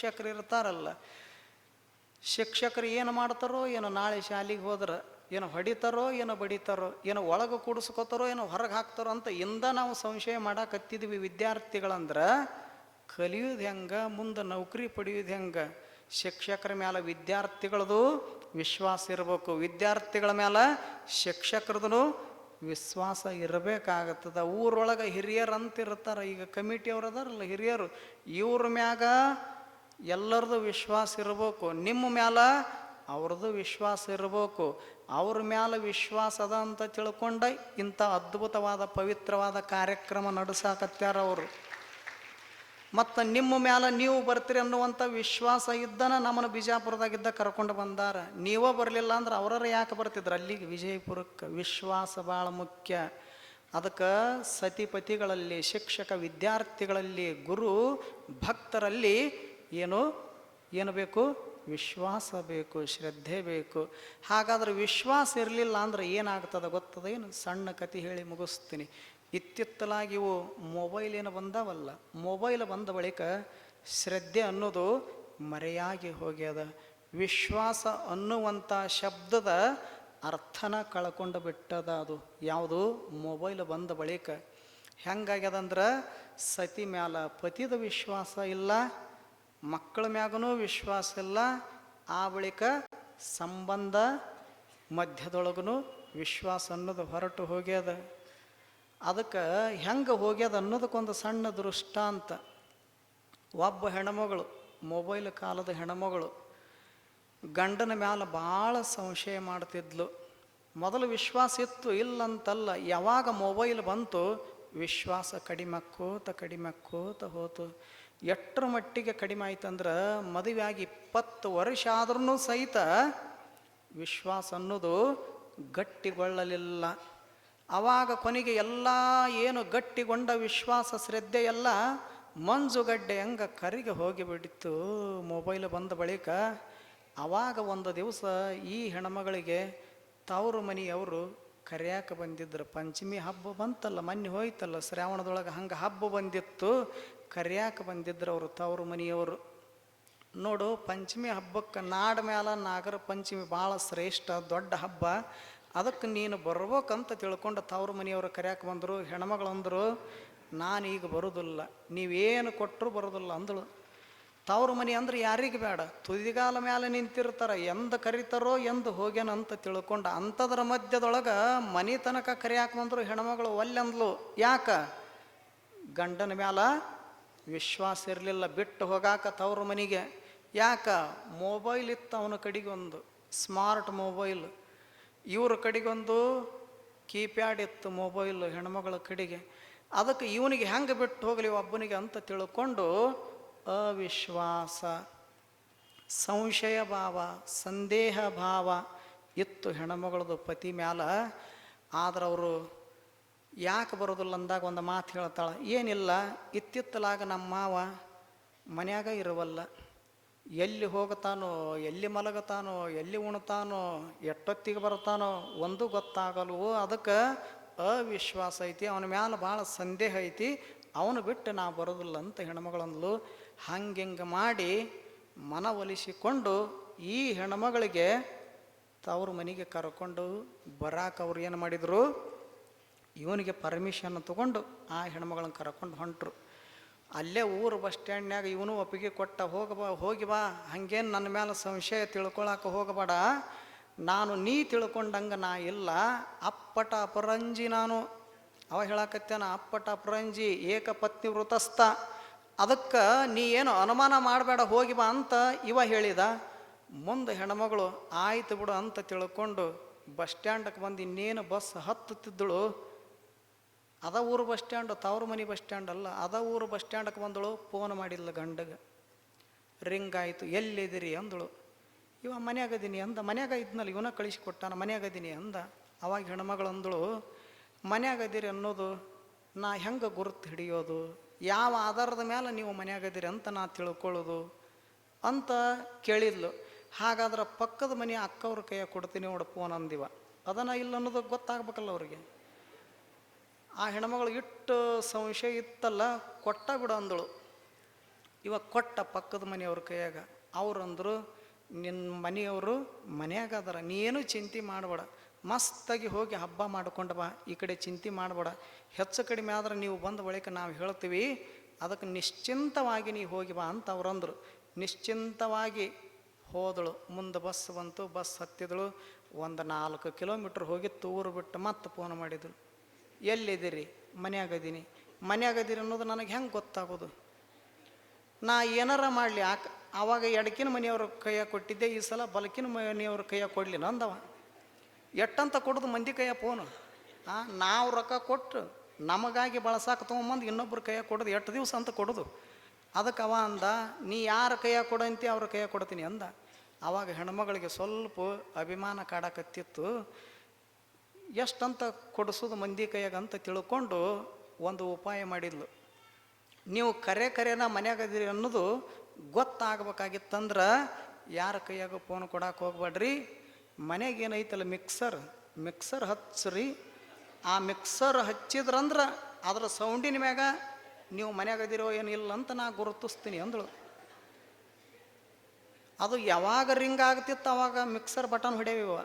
ಶಿಕ್ಷಕರು ಇರ್ತಾರಲ್ಲ, ಶಿಕ್ಷಕರು ಏನು ಮಾಡ್ತಾರೋ, ಏನು ನಾಳೆ ಶಾಲೆಗೆ ಹೋದ್ರೆ, ಏನು ಹೊಡಿತಾರೋ, ಏನು ಬಡಿತಾರೋ, ಏನು ಒಳಗೆ ಕೂಡಿಸ್ಕೋತಾರೋ, ಏನೋ ಹೊರಗೆ ಹಾಕ್ತಾರೋ ಅಂತ ಇಂದ ನಾವು ಸಂಶಯ ಮಾಡಾಕತ್ತಿದ್ವಿ ವಿದ್ಯಾರ್ಥಿಗಳಂದ್ರೆ, ಕಲಿಯೋದು ಹೆಂಗೆ, ಮುಂದೆ ನೌಕರಿ ಪಡೆಯೋದು ಹೆಂಗೆ, ಶಿಕ್ಷಕರ ಮೇಲೆ ವಿದ್ಯಾರ್ಥಿಗಳದು ವಿಶ್ವಾಸ ಇರಬೇಕು. ವಿದ್ಯಾರ್ಥಿಗಳ ಮೇಲೆ ಶಿಕ್ಷಕರದೂ ವಿಶ್ವಾಸ ಇರಬೇಕಾಗತ್ತದ. ಊರೊಳಗೆ ಹಿರಿಯರು ಅಂತ ಇರ್ತಾರೆ ಈಗ ಕಮಿಟಿಯವ್ರು ಅದಾರಲ್ಲ ಹಿರಿಯರು, ಇವ್ರ ಮ್ಯಾಗ ಎಲ್ಲರದು ವಿಶ್ವಾಸ ಇರಬೇಕು. ನಿಮ್ಮ ಮ್ಯಾಲ ಅವ್ರದ್ದು ವಿಶ್ವಾಸ ಇರಬೇಕು. ಅವ್ರ ಮ್ಯಾಲ ವಿಶ್ವಾಸ ಅದ ಅಂತ ತಿಳ್ಕೊಂಡ ಇಂಥ ಅದ್ಭುತವಾದ ಪವಿತ್ರವಾದ ಕಾರ್ಯಕ್ರಮ ನಡೆಸಾಕತ್ಯಾರ ಅವರು. ಮತ್ತು ನಿಮ್ಮ ಮ್ಯಾಲ ನೀವು ಬರ್ತೀರಿ ಅನ್ನುವಂಥ ವಿಶ್ವಾಸ ಇದ್ದನ ನಮ್ಮನ್ನು ಬಿಜಾಪುರದಾಗಿದ್ದ ಕರ್ಕೊಂಡು ಬಂದಾರ. ನೀವೇ ಬರಲಿಲ್ಲ ಅಂದ್ರೆ ಅವರರ ಯಾಕೆ ಬರ್ತಿದ್ರು? ಅಲ್ಲಿಗೆ ವಿಜಯಪುರಕ್ಕೆ ವಿಶ್ವಾಸ ಭಾಳ ಮುಖ್ಯ. ಅದಕ್ಕೆ ಸತಿಪತಿಗಳಲ್ಲಿ, ಶಿಕ್ಷಕ ವಿದ್ಯಾರ್ಥಿಗಳಲ್ಲಿ, ಗುರು ಭಕ್ತರಲ್ಲಿ ಏನು? ಏನು ಬೇಕು? ವಿಶ್ವಾಸ ಬೇಕು, ಶ್ರದ್ಧೆ ಬೇಕು. ಹಾಗಾದ್ರೆ ವಿಶ್ವಾಸ ಇರಲಿಲ್ಲ ಅಂದ್ರೆ ಏನಾಗ್ತದೆ ಗೊತ್ತದ ಏನು? ಸಣ್ಣ ಕತೆ ಹೇಳಿ ಮುಗಿಸ್ತೀನಿ. ಇತ್ತಿತ್ತಲಾಗಿ ಇವು ಮೊಬೈಲ್ ಏನು ಬಂದಾವಲ್ಲ, ಮೊಬೈಲ್ ಬಂದ ಬಳಿಕ ಶ್ರದ್ಧೆ ಅನ್ನೋದು ಮರೆಯಾಗಿ ಹೋಗ್ಯದ. ವಿಶ್ವಾಸ ಅನ್ನುವಂಥ ಶಬ್ದದ ಅರ್ಥನ ಕಳ್ಕೊಂಡು ಬಿಟ್ಟದ ಅದು. ಯಾವುದು? ಮೊಬೈಲ್ ಬಂದ ಬಳಿಕ. ಹೆಂಗಾಗ್ಯದಂದ್ರೆ ಸತಿ ಮ್ಯಾಲ ಪತಿದ ವಿಶ್ವಾಸ ಇಲ್ಲ ಮಕ್ಕಳ ಮ್ಯಾಗೂ ವಿಶ್ವಾಸ ಇಲ್ಲ, ಆ ಬಳಿಕ ಸಂಬಂಧ ಮಧ್ಯದೊಳಗೂ ವಿಶ್ವಾಸ ಅನ್ನೋದು ಹೊರಟು ಹೋಗ್ಯದ. ಅದಕ್ಕೆ ಹೆಂಗೆ ಹೋಗ್ಯದ ಅನ್ನೋದಕ್ಕೊಂದು ಸಣ್ಣ ದೃಷ್ಟಾಂತ. ಒಬ್ಬ ಹೆಣ್ಮಗಳು, ಮೊಬೈಲ್ ಕಾಲದ ಹೆಣ್ಮಗಳು, ಗಂಡನ ಮ್ಯಾಲ ಭಾಳ ಸಂಶಯ ಮಾಡ್ತಿದ್ಲು. ಮೊದಲು ವಿಶ್ವಾಸ ಇತ್ತು, ಇಲ್ಲಂತಲ್ಲ, ಯಾವಾಗ ಮೊಬೈಲ್ ಬಂತು, ವಿಶ್ವಾಸ ಕಡಿಮೆ ಕೋತ ಕಡಿಮೆ ಕೋತ ಹೋತು. ಎಷ್ಟರ ಮಟ್ಟಿಗೆ ಕಡಿಮೆ ಆಯ್ತಂದ್ರೆ ಮದುವೆ ಆಗಿ ಇಪ್ಪತ್ತು ವರ್ಷ ಆದ್ರೂ ಸಹಿತ ವಿಶ್ವಾಸ ಅನ್ನೋದು ಗಟ್ಟಿಗೊಳ್ಳಲಿಲ್ಲ. ಆವಾಗ ಕೊನೆಗೆ ಎಲ್ಲ ಏನು ಗಟ್ಟಿಗೊಂಡ ವಿಶ್ವಾಸ, ಶ್ರದ್ಧೆ ಎಲ್ಲ ಮಂಜುಗಡ್ಡೆ ಹಂಗೆ ಕರಿಗೆ ಹೋಗಿಬಿಟ್ಟಿತ್ತು ಮೊಬೈಲ್ ಬಂದ ಬಳಿಕ. ಆವಾಗ ಒಂದು ದಿವಸ ಈ ಹೆಣ್ಮಗಳಿಗೆ ತವರು ಮನೆಯವರು ಕರೆಯಾಕ ಬಂದಿದ್ರು. ಪಂಚಮಿ ಹಬ್ಬ ಬಂತಲ್ಲ, ಮೊನ್ನೆ ಹೋಯ್ತಲ್ಲ ಶ್ರಾವಣದೊಳಗೆ ಹಂಗೆ ಹಬ್ಬ ಬಂದಿತ್ತು. ಕರೆಯಾಕ ಬಂದಿದ್ರು ಅವರು, ತವರು ಮನೆಯವರು. ನೋಡು, ಪಂಚಮಿ ಹಬ್ಬಕ್ಕೆ ನಾಡ ಮ್ಯಾಲ ನಾಗರ ಪಂಚಮಿ ಭಾಳ ಶ್ರೇಷ್ಠ, ದೊಡ್ಡ ಹಬ್ಬ. ಅದಕ್ಕೆ ನೀನು ಬರ್ಬೇಕಂತ ತಿಳ್ಕೊಂಡು ತವರು ಮನೆಯವರು ಕರ್ಯಾಕೆ ಬಂದರು ಹೆಣ್ಮಗಳಂದರು ನಾನು ಈಗ ಬರೋದಿಲ್ಲ, ನೀವೇನು ಕೊಟ್ಟರು ಬರೋದಿಲ್ಲ ಅಂದಳು. ತವರು ಮನೆ ಅಂದ್ರೆ ಯಾರಿಗೆ ಬೇಡ ತುದಿಗಾಲ ಮ್ಯಾಲೆ ನಿಂತಿರ್ತಾರ, ಎಂದ ಕರಿತಾರೋ ಎಂದು ಹೋಗ್ಯಾನ ಅಂತ ತಿಳ್ಕೊಂಡು ಅಂಥದ್ರ ಮಧ್ಯದೊಳಗೆ ಮನೆ ತನಕ ಕರಿಯಾಕೆ ಬಂದರು ಹೆಣ್ಮಗಳು ಒಲ್ಲೆಂದ್ಲು ಯಾಕ? ಗಂಡನ ಮ್ಯಾಲ ವಿಶ್ವಾಸ ಇರಲಿಲ್ಲ, ಬಿಟ್ಟು ಹೋಗಾಕ ತವ್ರ ಮನೆಗೆ. ಯಾಕ? ಮೊಬೈಲ್ ಇತ್ತು ಅವನ ಕಡೆಗೊಂದು ಸ್ಮಾರ್ಟ್ ಮೊಬೈಲ್ ಇವ್ರ ಕಡೆಗೊಂದು ಕೀಪ್ಯಾಡ್ ಇತ್ತು ಮೊಬೈಲ್ ಹೆಣ್ಮಗಳ ಕಡೆಗೆ. ಅದಕ್ಕೆ ಇವನಿಗೆ ಹೆಂಗೆ ಬಿಟ್ಟು ಹೋಗಲಿ ಒಬ್ಬನಿಗೆ ಅಂತ ತಿಳ್ಕೊಂಡು ಅವಿಶ್ವಾಸ, ಸಂಶಯ ಭಾವ, ಸಂದೇಹ ಭಾವ ಇತ್ತು ಹೆಣ್ಮಗಳದು ಪತಿ ಮ್ಯಾಲ. ಆದ್ರೆ ಅವರು ಯಾಕೆ ಬರೋದಿಲ್ಲ ಅಂದಾಗ ಒಂದು ಮಾತು ಹೇಳ್ತಾಳೆ, ಏನಿಲ್ಲ, ಇತ್ತಿತ್ತಲಾಗ ನಮ್ಮ ಮಾವ ಮನ್ಯಾಗ ಇರುವಲ್ಲ, ಎಲ್ಲಿ ಹೋಗ್ತಾನೋ, ಎಲ್ಲಿ ಮಲಗತಾನೋ, ಎಲ್ಲಿ ಉಣ್ತಾನೋ, ಎಷ್ಟೊತ್ತಿಗೆ ಬರ್ತಾನೋ, ಒಂದು ಗೊತ್ತಾಗಲ್ವೋ, ಅದಕ್ಕೆ ಅವಿಶ್ವಾಸ ಐತಿ, ಅವನ ಮ್ಯಾಲ ಭಾಳ ಸಂದೇಹ ಐತಿ, ಅವನು ಬಿಟ್ಟು ನಾ ಬರೋದಿಲ್ಲ ಅಂತ ಹೆಣ್ಮಗಳಂದ್ಲು. ಹಂಗೆ ಮಾಡಿ ಮನವೊಲಿಸಿಕೊಂಡು ಈ ಹೆಣ್ಮಗಳಿಗೆ ತವ್ರ ಮನೆಗೆ ಕರ್ಕೊಂಡು ಬರಾಕ ಅವ್ರು ಏನು ಮಾಡಿದರು? ಇವನಿಗೆ ಪರ್ಮಿಷನ್ ತೊಗೊಂಡು ಆ ಹೆಣ್ಮಗಳನ್ನ ಕರ್ಕೊಂಡು ಹೊಂಟರು. ಅಲ್ಲೇ ಊರು ಬಸ್ ಸ್ಟ್ಯಾಂಡ್ನ್ಯಾಗ ಇವನು ಒಪ್ಪಿಗೆ ಕೊಟ್ಟ, ಹೋಗಿ ಬಾ ಹೋಗಿ ಬಾ, ಹಂಗೇನು ನನ್ನ ಮೇಲೆ ಸಂಶಯ ತಿಳ್ಕೊಳಕ್ಕೆ ಹೋಗಬೇಡ. ನಾನು ನೀ ತಿಳ್ಕೊಂಡಂಗೆ ನಾ ಇಲ್ಲ, ಅಪ್ಪಟ ಅಪರಂಜಿ ನಾನು. ಅವ ಹೇಳಕತ್ತೇನ, ಅಪ್ಪಟ ಅಪರಂಜಿ ಏಕಪತ್ನಿ ವೃತಸ್ಥ. ಅದಕ್ಕೆ ನೀ ಏನು ಅನುಮಾನ ಮಾಡಬೇಡ, ಹೋಗಿ ಬಾ ಅಂತ ಇವ ಹೇಳಿದ. ಮುಂದೆ ಹೆಣ್ಮಗಳು, ಆಯ್ತು ಬಿಡು ಅಂತ ತಿಳ್ಕೊಂಡು ಬಸ್ ಸ್ಟ್ಯಾಂಡಕ್ಕೆ ಬಂದು ಇನ್ನೇನು ಬಸ್ ಹತ್ತುತ್ತಿದ್ದಳು. ಅದ ಊರು ಬಸ್ ಸ್ಟ್ಯಾಂಡ್, ತವ್ರ ಮನೆ ಬಸ್ ಸ್ಟ್ಯಾಂಡ್ ಅಲ್ಲ, ಅದ ಊರು ಬಸ್ ಸ್ಟ್ಯಾಂಡಕ್ಕೆ ಬಂದಳು, ಫೋನ್ ಮಾಡಿಲ್ಲ ಗಂಡಗೆ. ರಿಂಗ್ ಆಯಿತು, ಎಲ್ಲಿದ್ದೀರಿ? ಅಂದಳು. ಇವ ಮನೆಯಾಗದೀನಿ ಅಂದ, ಮನ್ಯಾಗ ಇದ್ನಲ್ಲ, ಇವನ ಕಳಿಸಿಕೊಟ್ಟಾನ ಮನೆಯಾಗದೀನಿ ಅಂದ. ಅವಾಗ ಹೆಣ್ಮಗಳು ಅಂದಳು ಮನೆಯಾಗದಿರಿ ಅನ್ನೋದು, ನಾ ಹೆಂಗೆ ಗುರುತು ಹಿಡಿಯೋದು? ಯಾವ ಆಧಾರದ ಮೇಲೆ ನೀವು ಮನೆಯಾಗದಿರಿ ಅಂತ ನಾ ತಿಳ್ಕೊಳ್ಳೋದು? ಅಂತ ಕೇಳಿದ್ಲು. ಹಾಗಾದ್ರೆ ಪಕ್ಕದ ಮನೆ ಅಕ್ಕವ್ರ ಕೈಯಾಗ ಕೊಡ್ತೀನಿ ನೋಡು, ಫೋನ್ ಅಂದಿವ. ಅದನ್ನು ಇಲ್ಲ ಅನ್ನೋದು ಗೊತ್ತಾಗ್ಬೇಕಲ್ಲ ಅವ್ರಿಗೆ. ಆ ಹೆಣ್ಮಗಳು ಇಟ್ಟು ಸಂಶಯ ಇತ್ತಲ್ಲ, ಕೊಟ್ಟ ಬಿಡ ಅಂದಳು. ಇವಾಗ ಕೊಟ್ಟ ಪಕ್ಕದ ಮನೆಯವ್ರ ಕೈಯಾಗ. ಅವ್ರಂದರು ನಿನ್ನ ಮನೆಯವರು ಮನೆಯಾಗ ಅದಾರ, ನೀನು ಚಿಂತೆ ಮಾಡಬೇಡ. ಮಸ್ತಾಗಿ ಹೋಗಿ ಹಬ್ಬ ಮಾಡ್ಕೊಂಡು ಬಾ, ಈ ಕಡೆ ಚಿಂತೆ ಮಾಡಬೇಡ. ಹೆಚ್ಚು ಕಡಿಮೆ ಆದ್ರೆ ನೀವು ಬಂದ ಬಳಿಕ ನಾವು ಹೇಳ್ತೀವಿ, ಅದಕ್ಕೆ ನಿಶ್ಚಿಂತವಾಗಿ ನೀವು ಹೋಗಿ ಬಾ ಅಂತ ಅವ್ರಂದರು. ನಿಶ್ಚಿಂತವಾಗಿ ಹೋದಳು. ಮುಂದೆ ಬಸ್ ಬಂತು, ಬಸ್ ಹತ್ತಿದಳು. ಒಂದು ನಾಲ್ಕು ಕಿಲೋಮೀಟ್ರ್ ಹೋಗಿ ತೂರು ಬಿಟ್ಟು ಮತ್ತೆ ಫೋನ್ ಮಾಡಿದಳು. ಎಲ್ಲಿದ್ದೀರಿ? ಮನ್ಯಾಗದೀನಿ. ಮನ್ಯಾಗದೀರಿ ಅನ್ನೋದು ನನಗೆ ಹೆಂಗೆ ಗೊತ್ತಾಗೋದು? ನಾ ಏನಾರ ಮಾಡಲಿ, ಆಕ ಆವಾಗ ಎಡಕಿನ ಮನೆಯವ್ರ ಕೈಯ ಕೊಟ್ಟಿದ್ದೆ, ಈ ಸಲ ಬಲಕಿನ ಮನೆಯವ್ರ ಕೈಯಾಗ ಕೊಡಲಿ, ನಂದವ. ಎಟ್ಟಂತ ಕೊಡೋದು ಮಂದಿ ಕೈಯ ಫೋನು ಆ, ನಾವು ರೊಕ್ಕ ಕೊಟ್ಟು ನಮಗಾಗಿ ಬಳಸಾಕ ತೊಗೊಂಬಂದು ಇನ್ನೊಬ್ಬರು ಕೈಯಾಗ ಕೊಡೋದು ಎಟ್ಟು ದಿವಸ ಅಂತ ಕೊಡೋದು. ಅದಕ್ಕೆ ಅವ ಅಂದ, ನೀ ಯಾರ ಕೈಯಾಗ ಕೊಡಂತಿ ಅವ್ರ ಕೈಯ ಕೊಡ್ತೀನಿ ಅಂದ. ಆವಾಗ ಹೆಣ್ಮಗಳಿಗೆ ಸ್ವಲ್ಪ ಅಭಿಮಾನ ಕಾಡಕತ್ತಿತ್ತು. ಎಷ್ಟಂತ ಕೊಡಿಸೋದು ಮಂದಿ ಕೈಯಾಗ ಅಂತ ತಿಳ್ಕೊಂಡು ಒಂದು ಉಪಾಯ ಮಾಡಿದ್ಲು. ನೀವು ಕರೆ ಕರೆನ ಮನ್ಯಾಗ ಅದೀರಿ ಅನ್ನೋದು ಗೊತ್ತಾಗಬೇಕಾಗಿತ್ತಂದ್ರೆ ಯಾರ ಕೈಯಾಗ ಫೋನ್ ಕೊಡಕ್ಕೆ ಹೋಗ್ಬೇಡ್ರಿ ಮನೆಗೆ ಏನೈತಲ್ಲ ಮಿಕ್ಸರ್ ಮಿಕ್ಸರ್ ಹಚ್ಚ್ರಿ. ಆ ಮಿಕ್ಸರ್ ಹಚ್ಚಿದ್ರಂದ್ರೆ ಅದರ ಸೌಂಡಿನ ಮ್ಯಾಗ ನೀವು ಮನ್ಯಾಗ ಏನು ಏನಿಲ್ಲ ಅಂತ ನಾ ಗುರುತಿಸ್ತೀನಿ ಅಂದಳು. ಅದು ಯಾವಾಗ ರಿಂಗ್ ಆಗ್ತಿತ್ತು ಅವಾಗ ಮಿಕ್ಸರ್ ಬಟನ್ ಹೊಡೆಯವ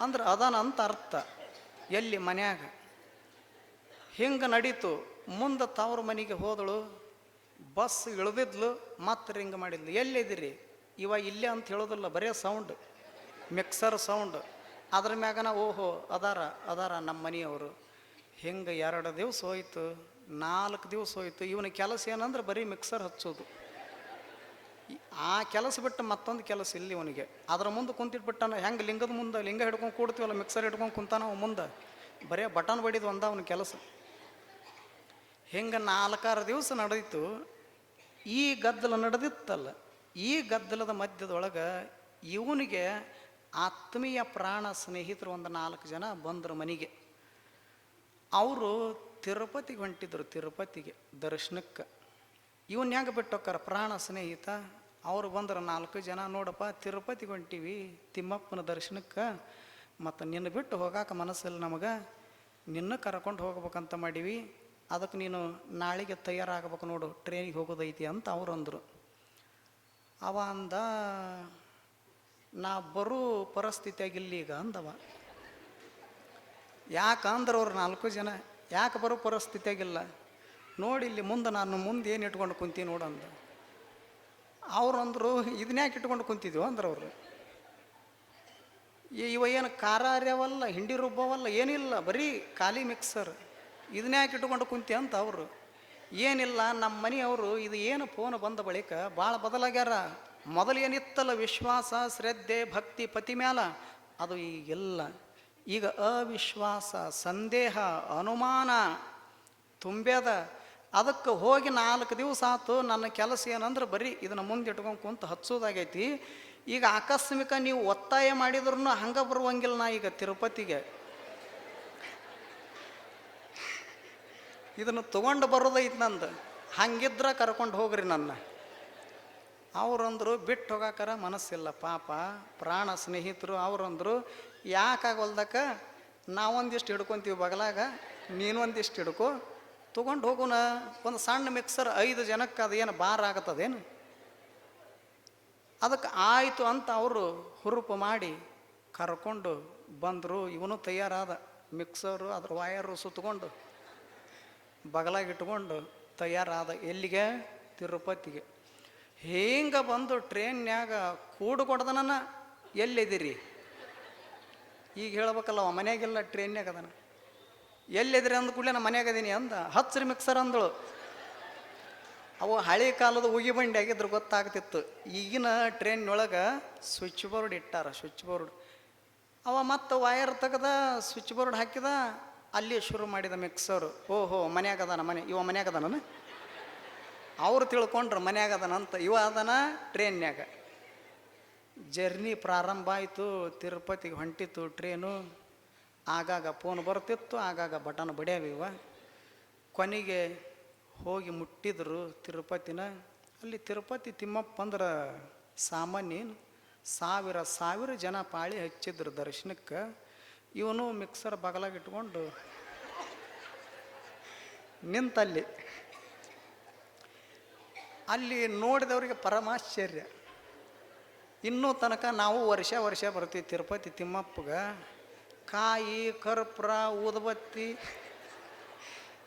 ಅಂದ್ರೆ ಅದಾನ ಅಂತ ಅರ್ಥ. ಎಲ್ಲಿ ಮನ್ಯಾಗ ಹಿಂಗೆ ನಡೀತು, ಮುಂದೆ ತವ್ರ ಮನೆಗೆ ಹೋದಳು, ಬಸ್ ಇಳಿದಿದ್ಲು ಮತ್ತೆ ರಿಂಗ್ ಮಾಡಿದ್ಲು. ಎಲ್ಲಿದ್ದೀರಿ? ಇವ ಇಲ್ಲೇ ಅಂತ ಹೇಳೋದಿಲ್ಲ, ಬರೇ ಸೌಂಡ್ ಮಿಕ್ಸರ್ ಸೌಂಡ್ ಅದ್ರ ಮ್ಯಾಗನ ಓಹೋ, ಅದಾರ ಅದಾರ ನಮ್ಮ ಮನೆಯವರು. ಹಿಂಗೆ ಎರಡು ದಿವಸ ಹೋಯ್ತು, ನಾಲ್ಕು ದಿವಸ ಹೋಯ್ತು, ಇವನ ಕೆಲಸ ಏನಂದ್ರೆ ಬರೀ ಮಿಕ್ಸರ್ ಹಚ್ಚೋದು. ಆ ಕೆಲಸ ಬಿಟ್ಟು ಮತ್ತೊಂದು ಕೆಲಸ ಇಲ್ಲಿ ಅವನಿಗೆ. ಅದರ ಮುಂದೆ ಕುಂತಿಟ್ಬಿಟ್ಟಾನ, ಹೆಂಗೆ ಲಿಂಗದ ಮುಂದೆ? ಲಿಂಗ ಹಿಡ್ಕೊಂಡು ಕೂಡ್ತೀವಲ್ಲ ಮಿಕ್ಸರ್ ಹಿಡ್ಕೊಂಡು ಕುಂತಾನ ಅವ ಮುಂದೆ. ಬರೀ ಬಟನ್ ಬಡಿದು ಒಂದ ಅವನ ಕೆಲಸ. ಹಿಂಗೆ ನಾಲ್ಕಾರು ದಿವಸ ನಡೆದಿತ್ತು. ಈ ಗದ್ದಲ ನಡೆದಿತ್ತಲ್ಲ, ಈ ಗದ್ದಲದ ಮಧ್ಯದೊಳಗೆ ಇವನಿಗೆ ಆತ್ಮೀಯ ಪ್ರಾಣ ಸ್ನೇಹಿತರು ಒಂದು ನಾಲ್ಕು ಜನ ಬಂದರು ಮನೆಗೆ. ಅವರು ತಿರುಪತಿಗೆ ಹೊಂಟಿದ್ರು, ತಿರುಪತಿಗೆ ದರ್ಶನಕ್ಕೆ. ಇವನ್ ಹೆಂಗೆ ಬಿಟ್ಟು ಹೋಕ್ಕಾರ ಪ್ರಾಣ ಸ್ನೇಹಿತ? ಅವ್ರು ಬಂದ್ರೆ ನಾಲ್ಕು ಜನ, ನೋಡಪ್ಪ ತಿರುಪತಿ ಹೊಂಟೀವಿ ತಿಮ್ಮಪ್ಪನ ದರ್ಶನಕ್ಕೆ. ಮತ್ತು ನಿನ್ನ ಬಿಟ್ಟು ಹೋಗಾಕ ಮನಸ್ಸಲ್ಲಿ ನಮಗೆ. ನಿನ್ನ ಕರ್ಕೊಂಡು ಹೋಗ್ಬೇಕಂತ ಮಾಡೀವಿ. ಅದಕ್ಕೆ ನೀನು ನಾಳೆಗೆ ತಯಾರಾಗಬೇಕು ನೋಡು, ಟ್ರೈನಿಗೆ ಹೋಗೋದೈತಿ ಅಂತ ಅವ್ರು ಅಂದರು. ಅವ ಅಂದ, ನಾ ಬರೋ ಪರಿಸ್ಥಿತಿಯಾಗಿಲ್ಲ ಈಗ ಅಂದವ. ಯಾಕಂದ್ರೆ ಅವ್ರು ನಾಲ್ಕು ಜನ, ಯಾಕೆ ಬರೋ ಪರಿಸ್ಥಿತಿಯಾಗಿಲ್ಲ ನೋಡಿ ಇಲ್ಲಿ ಮುಂದೆ ನಾನು ಮುಂದೆ ಏನು ಇಟ್ಕೊಂಡು ಕುಂತೀನಿ ನೋಡಂದ ಅವ್ರು ಅಂದರು ಇದನ್ಯಾಕೆ ಇಟ್ಕೊಂಡು ಕುಂತಿದ್ವು ಅಂದ್ರೆ ಅವರು. ಇವ ಏನು ಖಾರ ಅರ್ಯವಲ್ಲ ಹಿಂಡಿ ರುಬ್ಬವಲ್ಲ ಏನಿಲ್ಲ ಬರೀ ಖಾಲಿ ಮಿಕ್ಸರ್ ಇದನ್ಯಾಕೆ ಇಟ್ಕೊಂಡು ಕುಂತಿ ಅಂತ ಅವರು. ಏನಿಲ್ಲ, ನಮ್ಮ ಮನೆಯವರು ಇದು ಏನು ಫೋನ್ ಬಂದ ಬಳಿಕ ಭಾಳ ಬದಲಾಗ್ಯಾರ. ಮೊದಲು ಏನಿತ್ತಲ್ಲ, ವಿಶ್ವಾಸ, ಶ್ರದ್ಧೆ, ಭಕ್ತಿ, ಪತಿ ಮ್ಯಾಲ, ಅದು ಈಗೆಲ್ಲ. ಈಗ ಅವಿಶ್ವಾಸ, ಸಂದೇಹ, ಅನುಮಾನ, ತುಂಬ್ಯದ ಅದಕ್ಕೆ ಹೋಗಿ ನಾಲ್ಕು ದಿವಸ ಆತು ನನ್ನ ಕೆಲಸ ಏನಂದ್ರೆ ಬರೀ ಇದನ್ನ ಮುಂದೆ ಇಟ್ಕೊಂಡು ಕುಂತು ಹಚ್ಚೋದಾಗೈತಿ. ಈಗ ಆಕಸ್ಮಿಕ ನೀವು ಒತ್ತಾಯ ಮಾಡಿದ್ರು ಹಂಗೆ ಬರುವಂಗಿಲ್ಲ ನಾ ಈಗ ತಿರುಪತಿಗೆ. ಇದನ್ನು ತಗೊಂಡು ಬರೋದೈತಿ ನಂದು. ಹಂಗಿದ್ರೆ ಕರ್ಕೊಂಡು ಹೋಗ್ರಿ ನನ್ನ. ಅವ್ರಂದ್ರು ಬಿಟ್ಟು ಹೋಗಾಕರ ಮನಸ್ಸಿಲ್ಲ, ಪಾಪ ಪ್ರಾಣ ಸ್ನೇಹಿತರು ಅವ್ರಂದ್ರು ಯಾಕಾಗಲ್ದಕ್ಕ ನಾವೊಂದಿಷ್ಟು ಹಿಡ್ಕೊಂತೀವಿ ಬಗಲಾಗ, ನೀನೊಂದಿಷ್ಟು ಹಿಡ್ಕೊ. ತೊಗೊಂಡು ಹೋಗೋಣ ಒಂದು ಸಣ್ಣ ಮಿಕ್ಸರ್ ಐದು ಜನಕ್ಕೆ ಅದೇನು ಬಾರ್ ಆಗತ್ತದೇನು? ಅದಕ್ಕೆ ಆಯಿತು ಅಂತ ಅವರು ಹುರುಪು ಮಾಡಿ ಕರ್ಕೊಂಡು ಬಂದರು. ಇವನು ತಯಾರಾದ ಮಿಕ್ಸರು ಅದ್ರ ವಯರು ಸುತ್ತಕೊಂಡು ಬಗಲಾಗಿಟ್ಕೊಂಡು ತಯಾರಾದ ಎಲ್ಲಿಗೆ? ತಿರುಪತಿಗೆ. ಹಿಂಗೆ ಬಂದು ಟ್ರೈನ್ಯಾಗ ಕೂಡು ಕೊಡ್ದನ ಎಲ್ಲಿದ್ದೀರಿ? ಈಗ ಹೇಳ್ಬೇಕಲ್ಲ ಅವ ಮನ್ಯಾಗೆಲ್ಲ ಟ್ರೈನ್ಯಾಗ ಅದನ. ಎಲ್ಲಿದ್ರಿ ಅಂದ ಕೂಡಲೇ ನಾ ಮನೆಯಾಗ ಅದೀನಿ ಅಂದ. ಹಚ್ಚ್ರಿ ಮಿಕ್ಸರ್ ಅಂದಳು. ಅವು ಹಳೆ ಕಾಲದ ಉಗಿ ಬಂಡಿ ಆಗಿದ್ರು ಗೊತ್ತಾಗ್ತಿತ್ತು. ಈಗಿನ ಟ್ರೈನ್ನೊಳಗೆ ಸ್ವಿಚ್ ಬೋರ್ಡ್ ಇಟ್ಟಾರ ಸ್ವಿಚ್ ಬೋರ್ಡ್ ಅವ ಮತ್ತು ವಯರ್ ತೆಗೆದ ಸ್ವಿಚ್ ಬೋರ್ಡ್ ಹಾಕಿದ ಅಲ್ಲಿ ಶುರು ಮಾಡಿದ ಮಿಕ್ಸರು ಓಹೋ, ಮನ್ಯಾಗ ಅದಾನ ಮನೆ, ಇವ ಮನ್ಯಾಗ ಅದಾನ ಅವ್ರು ತಿಳ್ಕೊಂಡ್ರು ಮನ್ಯಾಗ ಅದಾನಂತ ಇವ ಅದನ ಟ್ರೈನ್ಯಾಗ ಜರ್ನಿ ಪ್ರಾರಂಭ ಆಯಿತು, ತಿರುಪತಿಗೆ ಹೊಂಟಿತ್ತು ಟ್ರೇನು. ಆಗಾಗ ಫೋನ್ ಬರ್ತಿತ್ತು ಆಗಾಗ ಬಟನ್ ಬಡಿಯಾವಿವ ಕೊನೆಗೆ ಹೋಗಿ ಮುಟ್ಟಿದ್ರು ತಿರುಪತಿನ. ಅಲ್ಲಿ ತಿರುಪತಿ ತಿಮ್ಮಪ್ಪ ಅಂದ್ರೆ ಸಾಮಾನ್ಯ ಸಾವಿರ ಸಾವಿರ ಜನ ಪಾಳಿ ಹಚ್ಚಿದ್ರು ದರ್ಶನಕ್ಕೆ. ಇವನು ಮಿಕ್ಸರ್ ಬಗಲಾಗಿಟ್ಕೊಂಡು ನಿಂತಲ್ಲಿ. ಅಲ್ಲಿ ನೋಡಿದವರಿಗೆ ಪರಮಾಶ್ಚರ್ಯ. ಇನ್ನೂ ತನಕ ನಾವು ವರ್ಷ ವರ್ಷ ಬರ್ತೀವಿ ತಿರುಪತಿ ತಿಮ್ಮಪ್ಪಗೆ. ಕಾಯಿ, ಕರ್ಪೂರ, ಊದುಬತ್ತಿ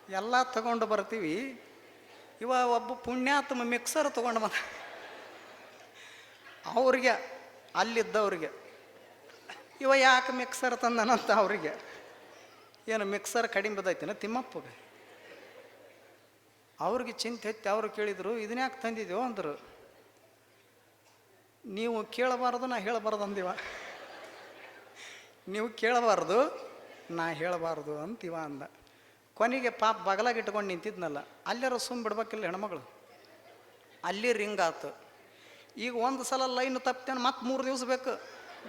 ಎಲ್ಲ ತಗೊಂಡು ಬರ್ತೀವಿ. ಇವ ಒಬ್ಬ ಪುಣ್ಯಾತ್ಮ ಮಿಕ್ಸರ್ ತೊಗೊಂಡು ಬಂದ. ಅವ್ರಿಗೆ, ಅಲ್ಲಿದ್ದವ್ರಿಗೆ. ಇವ ಯಾಕೆ ಮಿಕ್ಸರ್ ತಂದನಂತ ಅವರಿಗೆ. ಏನು ಮಿಕ್ಸರ್ ಕಡಿಮೆ ಬದೈತಿನ ತಿಮ್ಮಪ್ಪಗೆ. ಅವ್ರಿಗೆ ಚಿಂತೆ ಎತ್ತಿ ಅವರು ಕೇಳಿದರು ಇದನ್ಯಾಕೆ ತಂದಿದ್ದೀವೋ ಅಂದರು. ನೀವು ಕೇಳಬಾರ್ದು, ನಾ ಹೇಳಬಾರ್ದು ಅಂದಿವ. ನೀವು ಕೇಳಬಾರ್ದು, ನಾ ಹೇಳಬಾರ್ದು ಅಂತಿವ ಅಂದ. ಕೊನೆಗೆ ಪಾಪ ಬಗಲಾಗ ಇಟ್ಕೊಂಡು ನಿಂತಿದ್ನಲ್ಲ ಅಲ್ಲಾರ ಸುಮ್ ಬಿಡ್ಬೇಕಿಲ್ಲ ಹೆಣ್ಮಗಳು? ಅಲ್ಲಿ ರಿಂಗ್ ಆತು. ಈಗ ಒಂದು ಸಲ ಲೈನ್ ತಪ್ತೇನೆ, ಮತ್ತೆ ಮೂರು ದಿವಸ ಬೇಕು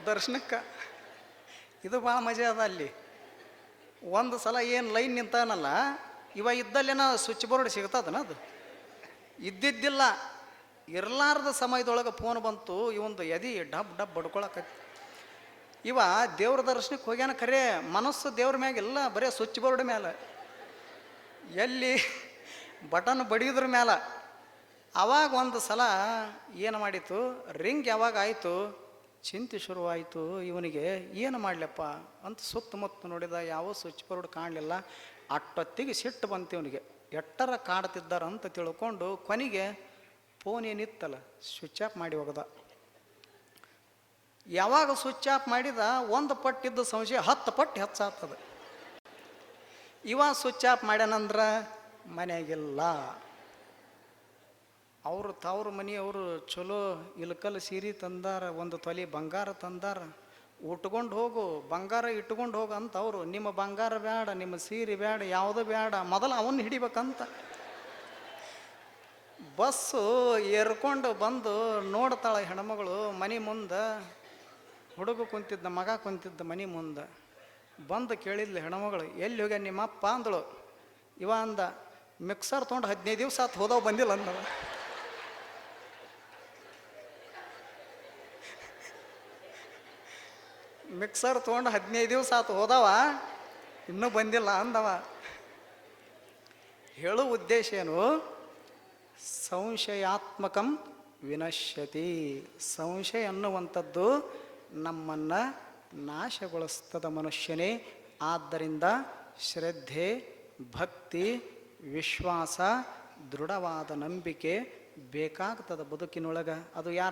ದರ್ಶನಕ್ಕೆ. ಇದು ಭಾಳ ಮಜಾ ಅದ ಅಲ್ಲಿ. ಒಂದು ಸಲ ಏನು ಲೈನ್ ನಿಂತಾನಲ್ಲ, ಇವ ಇದ್ದಲ್ಲೇನ ಸ್ವಿಚ್ ಬೋರ್ಡ್ ಸಿಗ್ತದನ ಅದು? ಇದ್ದಿದ್ದಿಲ್ಲ. ಇರಲಾರ್ದ ಸಮಯದೊಳಗೆ ಫೋನ್ ಬಂತು ಇವೊಂದು ಎದಿ ಡಬ್ ಡಬ್ ಬಡ್ಕೊಳಕತ್ತಿ. ಇವ ದೇವ್ರ ದರ್ಶನಕ್ಕೆ ಹೋಗ್ಯಾನ ಖರೆ, ಮನಸ್ಸು ದೇವ್ರ ಮ್ಯಾಗಿಲ್ಲ ಬರೀ ಸ್ವಿಚ್ ಬೋರ್ಡ್ ಮ್ಯಾಲ. ಎಲ್ಲಿ ಬಟನ್ ಬಡಿಯೋದ್ರ ಮ್ಯಾಲ. ಅವಾಗ ಒಂದು ಸಲ ಏನು ಮಾಡಿತು, ರಿಂಗ್ ಯಾವಾಗ ಆಯಿತು, ಚಿಂತೆ ಶುರುವಾಯಿತು, ಇವನಿಗೆ ಏನು ಮಾಡಲಪ್ಪ ಅಂತ ಸುತ್ತಮುತ್ತ ನೋಡಿದ, ಯಾವ ಸ್ವಿಚ್ ಬೋರ್ಡ್ ಕಾಣಲಿಲ್ಲ. ಅಟ್ಟೊತ್ತಿಗೆ ಸಿಟ್ಟು ಬಂತು ಇವನಿಗೆ. ಎಟ್ಟರ ಕಾಣ್ತಿದ್ದಾರಂತ ತಿಳ್ಕೊಂಡು ಕೊನೆಗೆ ಫೋನ್ ಏನಿತ್ತಲ್ಲ ಸ್ವಿಚ್ ಆಫ್ ಮಾಡಿ ಹೋಗದ. ಯಾವಾಗ ಸ್ವಿಚ್ ಆಫ್ ಮಾಡಿದ, ಒಂದು ಪಟ್ಟಿದ್ದ ಸಂಶಯ ಹತ್ತು ಪಟ್ಟು ಹೆಚ್ಚಾಗ್ತದೆ. ಇವ ಸ್ವಿಚ್ ಆಫ್ ಮಾಡ್ಯಾನಂದ್ರೆ ಮನೆಯಾಗಿಲ್ಲ. ಅವರು ತವ್ರ ಮನೆಯವರು ಚಲೋ ಇಲ್ಕಲ್ ಸೀರೆ ತಂದಾರ, ಒಂದು ತೊಲಿ ಬಂಗಾರ ತಂದಾರ ಉಟ್ಕೊಂಡು ಹೋಗು, ಬಂಗಾರ ಇಟ್ಕೊಂಡು ಹೋಗು ಅಂತ ಅವರು, ನಿಮ್ಮ ಬಂಗಾರ ಬೇಡ ನಿಮ್ಮ ಸೀರೆ ಬೇಡ ಯಾವುದು ಬೇಡ ಮೊದಲು ಅವನ್ನ ಹಿಡಿಬೇಕಂತ. ಬಸ್ಸು ಏರ್ಕೊಂಡು ಬಂದು ನೋಡ್ತಾಳೆ ಹೆಣ್ಮಗಳು ಮನೆ ಮುಂದೆ ಹುಡುಗ ಕುಂತಿದ್ದ, ಮಗ ಕುಂತಿದ್ದ ಮನೆ ಮುಂದೆ. ಬಂದು ಕೇಳಿದ್ಲು ಹೆಣ್ಮಗಳು ಎಲ್ಲಿ ಹೋಗ್ಯ ನಿಮ್ಮಪ್ಪ? ಅಂದಳು. ಇವ ಅಂದ, ಮಿಕ್ಸರ್ ತೊಗೊಂಡು ಹದಿನೈದು ದಿವಸ ಆತು, ಹೋದವು ಬಂದಿಲ್ಲ ಅಂದ ಮಿಕ್ಸರ್ ತೊಗೊಂಡು ಹದಿನೈದು ದಿವಸ ಆತು, ಹೋದವ? ಇನ್ನೂ ಬಂದಿಲ್ಲ ಅಂದವ. ಹೇಳು ಉದ್ದೇಶ ಏನು? ಸಂಶಯಾತ್ಮಕಂ ವಿನಶ್ಯತಿ. ಸಂಶಯ ಅನ್ನುವಂಥದ್ದು ನಮ್ಮನ್ನು ನಾಶಗೊಳಿಸ್ತದ ಮನುಷ್ಯನೇ. ಆದ್ದರಿಂದ ಶ್ರದ್ಧೆ ಭಕ್ತಿ ವಿಶ್ವಾಸ ದೃಢವಾದ ನಂಬಿಕೆ ಬೇಕಾಗ್ತದ ಬದುಕಿನೊಳಗೆ. ಅದು ಯಾರ